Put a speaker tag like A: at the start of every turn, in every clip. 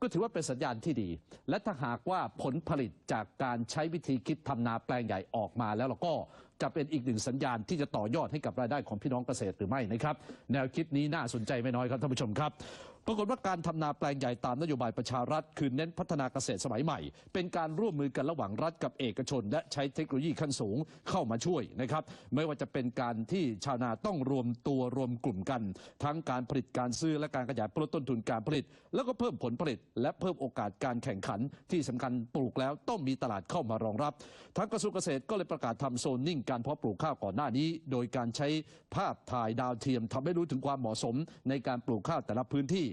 A: ก็ถือว่าเป็นสัญญาณที่ดี และถ้าหากว่าผลผลิตจากการใช้วิธีคิดทำนาแปลงใหญ่ออกมาแล้วเราก็ จะเป็นอีกหนึ่งสัญญาณที่จะต่อยอดให้กับรายได้ของพี่น้องเกษตรหรือไม่นะครับ แนวคิดนี้น่าสนใจไม่น้อยครับท่านผู้ชมครับปรากฏว่าการทำนาแปลงใหญ่ตามนโยบายประชารัฐ คือเน้นพัฒนาเกษตรสมัยใหม่ เป็นการร่วมมือกันระหว่างรัฐกับเอกชน และใช้เทคโนโลยีขั้นสูงเข้ามาช่วยนะครับไม่ว่าจะเป็นการที่ชาวนาต้องรวมตัวรวมกลุ่มกัน ทั้งการผลิตการซื้อและการขยายลดต้นทุนการผลิต แล้วก็เพิ่มผลผลิต และเพิ่มโอกาสการแข่งขันที่สำคัญปลูกแล้วต้องมีตลาดเข้ามารองรับ ทั้งกระทรวงเกษตรก็เลยประกาศทำโซนนิ่งการเพาะปลูกข้าวก่อนหน้านี้ โดยการใช้ภาพถ่ายดาวเทียมทำให้รู้ถึงความเหมาะสมในการปลูกข้าวแต่ละพื้นที่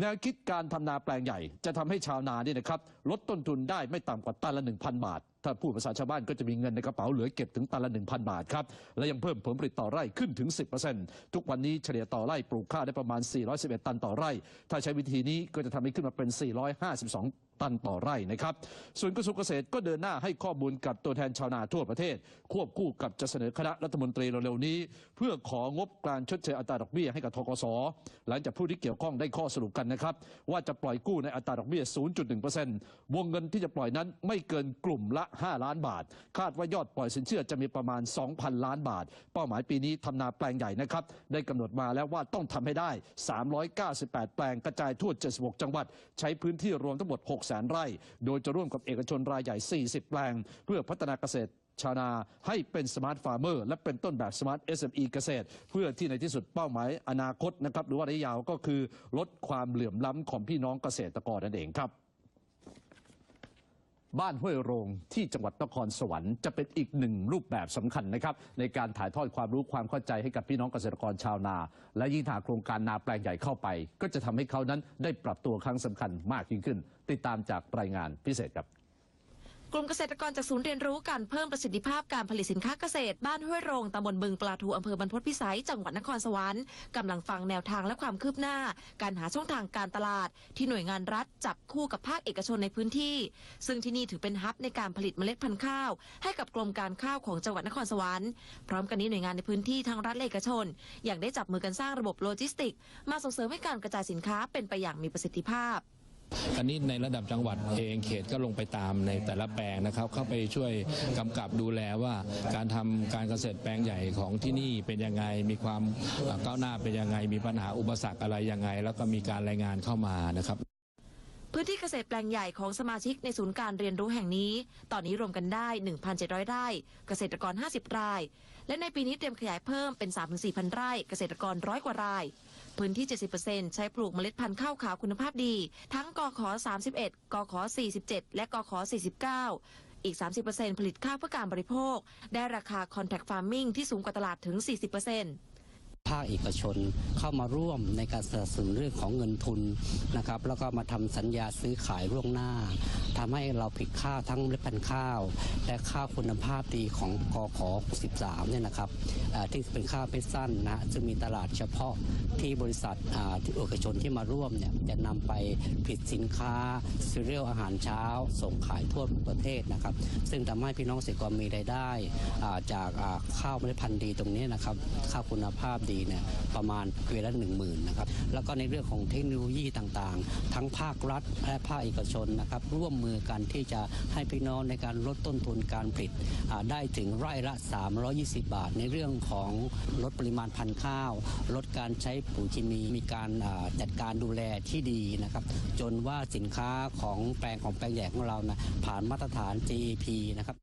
A: แนวคิดการทำนาแปลงใหญ่ จะทำให้ชาวนาเนี่ยนะครับลดต้นทุนได้ไม่ต่ำกว่าตันละ 1,000 บาท ถ้าพูดภาษาชาวบ้านก็จะมีเงินในกระเป๋าเหลือเก็บถึงตันละ 1,000 บาทครับ และยังเพิ่มผลผลิตต่อไร่ขึ้นถึง 10%ทุกวันนี้เฉลี่ยต่อไร่ปลูกข้าวได้ประมาณ 411 ตันต่อไร่ ถ้าใช้วิธีนี้ก็จะทำให้ขึ้นมาเป็น 452ตันต่อไร่นะครับ ส่วนกระทรวงเกษตรก็เดินหน้าให้ข้อมูลกับตัวแทนชาวนาทั่วประเทศ ควบคู่กับจะเสนอคณะรัฐมนตรีเร็วๆนี้ เพื่อของบการชดเชยอัตราดอกเบี้ยให้กับทกสหลังจากผู้ที่เกี่ยวข้องได้ข้อสรุปกันนะครับ ว่าจะปล่อยกู้ในอัตราดอกเบี้ย 0.1%วงเงินที่จะปล่อยนั้นไม่เกินกลุ่มละ5 ล้านบาท คาดว่ายอดปล่อยสินเชื่อจะมีประมาณ 2,000 ล้านบาท เป้าหมายปีนี้ทำนาแปลงใหญ่นะครับ ได้กำหนดมาแล้วว่าต้องทำให้ได้ 398 แปลงกระจายทั่ว 76 จังหวัด ใช้พื้นที่รวมทั้งหมด6 0 0 0 0 0ไร่ โดยจะร่วมกับเอกชนรายใหญ่ 40 แปลง เพื่อพัฒนาเกษตรชาวนาให้เป็นสมาร์ทฟาร์มเมอร์และเป็นต้นแบบสมาร์ท SME เกษตร เพื่อที่ในที่สุดเป้าหมายอนาคตนะครับหรือว่าระยะยาวก็คือลดความเหลื่อมล้ำของพี่น้องเกษตรกรนั่นเองครับ บ้านห้วยโรงที่จังหวัดนครสวรรค์จะเป็นอีกหนึ่งรูปแบบสำคัญนะครับ ในการถ่ายทอดความรู้ความเข้าใจให้กับพี่น้องเกษตรกรชาวนา และยิ่งถ้าโครงการนาแปลงใหญ่เข้าไป ก็จะทำให้เขานั้นได้ปรับตัวครั้งสำคัญมากยิ่งขึ้น ติดตามจากรายงานพิเศษครับ
B: กลุ่มเกษตรกรจากศูนย์เรียนรู้การเพิ่มประสิทธิภาพการผลิตสินค้าเกษตร บ้านห้วยโรงตำบลบึงปลาทูอำเภอบรรพตพิสัยจังหวัดนครสวรรค์กำลังฟังแนวทางและความคืบหน้า การหาช่องทางการตลาด ที่หน่วยงานรัฐจับคู่กับภาคเอกชนในพื้นที่ ซึ่งที่นี่ถือเป็นฮับในการผลิตเมล็ดพันธุ์ข้าว ให้กับกรมการข้าวของจังหวัดนครสวรรค์พร้อมกันนี้หน่วยงานในพื้นที่ทั้งรัฐและเอกชนอยังได้จับมือกันสร้างระบบโลจิสติก มาส่งเสริมให้การกระจายสินค้าเป็นไปอย่างมีประสิทธิภาพ
C: อันนี้ในระดับจังหวัดเองเขตก็ลงไปตามในแต่ละแปลงนะครับ เข้าไปช่วยกำกับดูแลว่าการทำการเกษตรแปลงใหญ่ของที่นี่เป็นยังไงมีความก้าวหน้าเป็นยังไง มีปัญหาอุปสรรคอะไรยังไง แล้วก็มีการรายงานเข้ามานะครับ
B: พื้นที่เกษตรแปลงใหญ่ของสมาชิกในศูนย์การเรียนรู้แห่งนี้ ตอนนี้รวมกันได้ 1,700 ไร่ เกษตรกร 50 ราย และในปีนี้เตรียมขยายเพิ่มเป็น 3-4,000 ไร่ เกษตรกรร้อยกว่าราย พื้นที่ 70%ใช้ปลูกเมล็ดพันธุ์ข้าวขาวคุณภาพดี ทั้งกข31กข47 และกข49อีก 30%ผลิตข้าวเพื่อการบริโภค ได้ราคา Contact Farming ที่สูงกว่าตลาดถึง 40%
D: ภาคเอกชน เข้ามาร่วมในการสนับสนุนเรื่องของเงินทุนนะครับแล้วก็มาทำสัญญาซื้อขายล่วงหน้าทำให้เราผลิตข้าวทั้งเมล็ดพันธุ์ข้าว และข้าวคุณภาพดีของกข13เนี่ยนะครับเอ่อที่เป็นข้าวเป็นสั้นนะฮะซึ่งมีตลาดเฉพาะที่บริษัทอ่าที่เอกชนที่มาร่วมเนี่ยจะนำไปผลิตสินค้าซีเรียลอาหารเช้า ส่งขายทั่วประเทศนะครับ ซึ่งทำให้พี่น้องเกษตรกรมีรายได้จากข้าวเมล็ดพันธุ์ดีตรงนี้นะครับข้าวคุณภาพดีเนี่ยประมาณเกวียนละหนึ่งหมื่นนะครับแล้วก็ในเรื่องของเทคโนโลยีต่างๆ ทั้งภาครัฐและภาคเอกชนนะครับร่วมมือกันที่จะให้พี่น้องในการลดต้นทุนการผลิตได้ถึงไร่ละ 320 บาท ในเรื่องของลดปริมาณพันธุ์ข้าว ลดการใช้ปุ๋ยเคมีมีการจัดการดูแลที่ดีนะครับจนว่าสินค้าของแปลงของแปลงใหญ่ของเรานะผ่านมาตรฐาน GEP นะครับ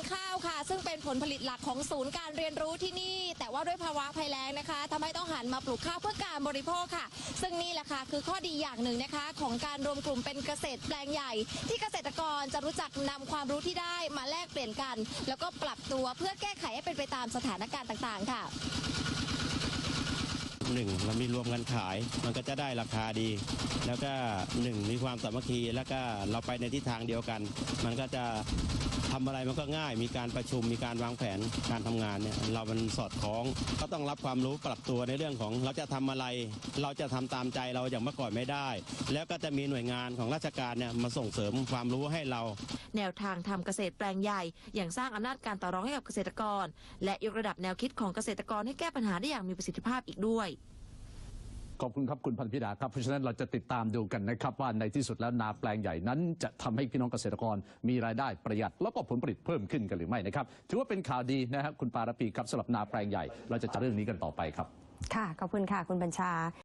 B: พันธุ์ข้าวค่ะ ซึ่งเป็นผลผลิตหลักของศูนย์การเรียนรู้ที่นี่ แต่ว่าด้วยภาวะภัยแล้งนะคะทำให้ต้องหันมาปลูกข้าวเพื่อการบริโภคค่ะ ซึ่งนี่แหละค่ะคือข้อดีอย่างหนึ่งนะคะ ของการรวมกลุ่มเป็นเกษตรแปลงใหญ่ ที่เกษตรกรจะรู้จักนำความรู้ที่ได้มาแลกเปลี่ยนกัน แล้วก็ปรับตัวเพื่อแก้ไขให้เป็นไปตามสถานการณ์ต่างๆ ค่ะ
E: หนึ่งเรามีรวมกันขาย มันก็จะได้ราคาดี แล้วก็หนึ่งมีความสามัคคีแล้วก็เราไปในทิศทางเดียวกัน มันก็จะทำอะไรมันก็ง่าย มีการประชุม มีการวางแผนการทำงานเนี่ย เรามันสอดคล้อง ก็ต้องรับความรู้ปรับตัวในเรื่องของเราจะทำอะไร เราจะทำตามใจเราอย่างเมื่อก่อนไม่ได้ แล้วก็จะมีหน่วยงานของราชการเนี่ยมาส่งเสริมความรู้ให้เรา
B: แนวทางทำเกษตรแปลงใหญ่ อย่างสร้างอำนาจการต่อรองให้กับเกษตรกร และยกระดับแนวคิดของเกษตรกรให้แก้ปัญหาได้อย่างมีประสิทธิภาพอีกด้วย
A: ขอบคุณครับคุณพันธิดาครับ เพราะฉะนั้นเราจะติดตามดูกันนะครับ ว่าในที่สุดแล้วนาแปลงใหญ่นั้น จะทำให้พี่น้องเกษตรกรมีรายได้ประหยัด แล้วก็ผลผลิตเพิ่มขึ้นกันหรือไม่นะครับถือว่าเป็นข่าวดีนะครับคุณปารปีครับสำหรับนาแปลงใหญ่ เราจะจัดเรื่องนี้กันต่อไปครับ
F: ค่ะขอบคุณค่ะคุณบัญชา